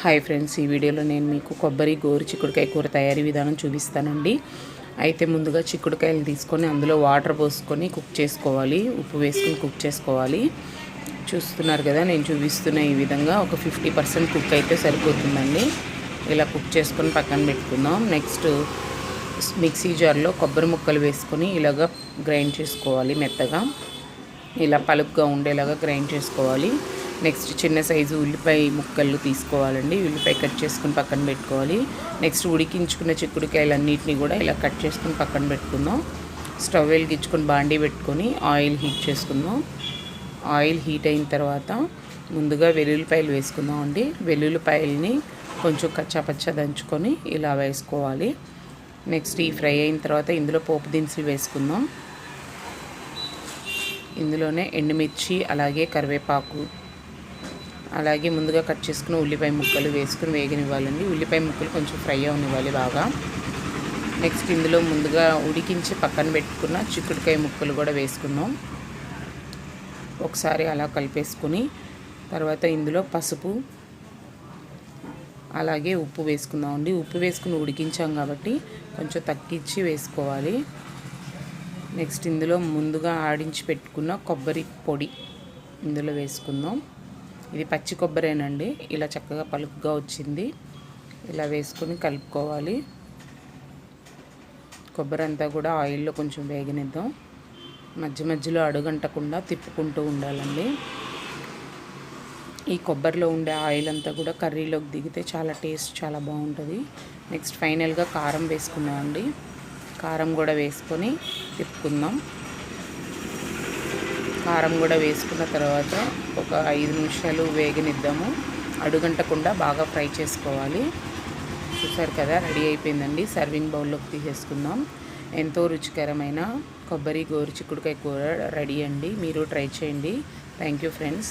Hi friends ఈ వీడియోలో నేను మీకు కొబ్బరి గోరు చిక్కుడుకాయ కూర తయారీ విధానం చూపిస్తానండి. అయితే ముందుగా చిక్కుడుకాయలు తీసుకొని అందులో వాటర్ పోసుకొని కుక్ చేసుకోవాలి. ఉప్పు వేసుకొని కుక్ చేసుకోవాలి. చూస్తున్నారు కదా నేను చూపిస్తున్న ఈ విధంగా ఒక ఫిఫ్టీ పర్సెంట్ కుక్ అయితే సరిపోతుందండి. ఇలా కుక్ చేసుకొని పక్కన పెట్టుకుందాం. నెక్స్ట్ మిక్సీ జార్లో కొబ్బరి ముక్కలు వేసుకొని ఇలాగా గ్రైండ్ చేసుకోవాలి మెత్తగా. ఇలా పలుగ్గా ఉండేలాగా గ్రైండ్ చేసుకోవాలి. నెక్స్ట్ చిన్న సైజు ఉల్లిపాయ ముక్కలు తీసుకోవాలండి. ఉల్లిపాయ కట్ చేసుకుని పక్కన పెట్టుకోవాలి. నెక్స్ట్ ఉడికించుకున్న చిక్కుడుకాయలన్నింటినీ కూడా ఇలా కట్ చేసుకుని పక్కన పెట్టుకుందాం. స్టవ్ వెలిగించుకొని బాండీ పెట్టుకొని ఆయిల్ హీట్ చేసుకుందాం. ఆయిల్ హీట్ అయిన తర్వాత ముందుగా వెల్లుల్లిపాయలు వేసుకుందాం అండి వెల్లుల్లిపాయలని కొంచెం కచ్చాపచ్చ దంచుకొని ఇలా వేసుకోవాలి. నెక్స్ట్ ఈ ఫ్రై అయిన తర్వాత ఇందులో పోపు దినుసులు వేసుకుందాం. ఇందులోనే ఎండుమిర్చి అలాగే కరివేపాకు అలాగే ముందుగా కట్ చేసుకున్న ఉల్లిపాయ ముక్కలు వేసుకుని వేగనివ్వాలండి. ఉల్లిపాయ ముక్కలు కొంచెం ఫ్రై అవనివ్వాలి బాగా. నెక్స్ట్ ఇందులో ముందుగా ఉడికించి పక్కన పెట్టుకున్న చిక్కుడుకాయ ముక్కలు కూడా వేసుకుందాం. ఒకసారి అలా కలిపేసుకుని తర్వాత ఇందులో పసుపు అలాగే ఉప్పు వేసుకుందామండి. ఉప్పు వేసుకుని ఉడికించాం కాబట్టి కొంచెం తగ్గించి వేసుకోవాలి. నెక్స్ట్ ఇందులో ముందుగా ఆడించి పెట్టుకున్న కొబ్బరి పొడి ఇందులో వేసుకుందాం. ఇది పచ్చి కొబ్బరేనండి. ఇలా చక్కగా పలుకుగా వచ్చింది. ఇలా వేసుకొని కలుపుకోవాలి. కొబ్బరి అంతా కూడా ఆయిల్లో కొంచెం వేగనిద్దాం. మధ్య మధ్యలో అడుగంటకుండా తిప్పుకుంటూ ఉండాలండి. ఈ కొబ్బరిలో ఉండే ఆయిల్ అంతా కూడా కర్రీలోకి దిగితే చాలా టేస్ట్ చాలా బాగుంటుంది. నెక్స్ట్ ఫైనల్గా కారం వేసుకుందామండి. కారం కూడా వేసుకొని తిప్పుకుందాం. కారం కూడా వేసుకున్న తర్వాత ఒక ఐదు నిమిషాలు వేగనిద్దాము. అడుగంటకుండా బాగా ఫ్రై చేసుకోవాలి. చూసారు కదా రెడీ అయిపోయిందండి. సర్వింగ్ బౌల్లోకి తీసేసుకుందాం. ఎంతో రుచికరమైన కొబ్బరి గోరు చిక్కుడుకాయ కూర రెడీ అండి. మీరు ట్రై చేయండి. Thank you friends.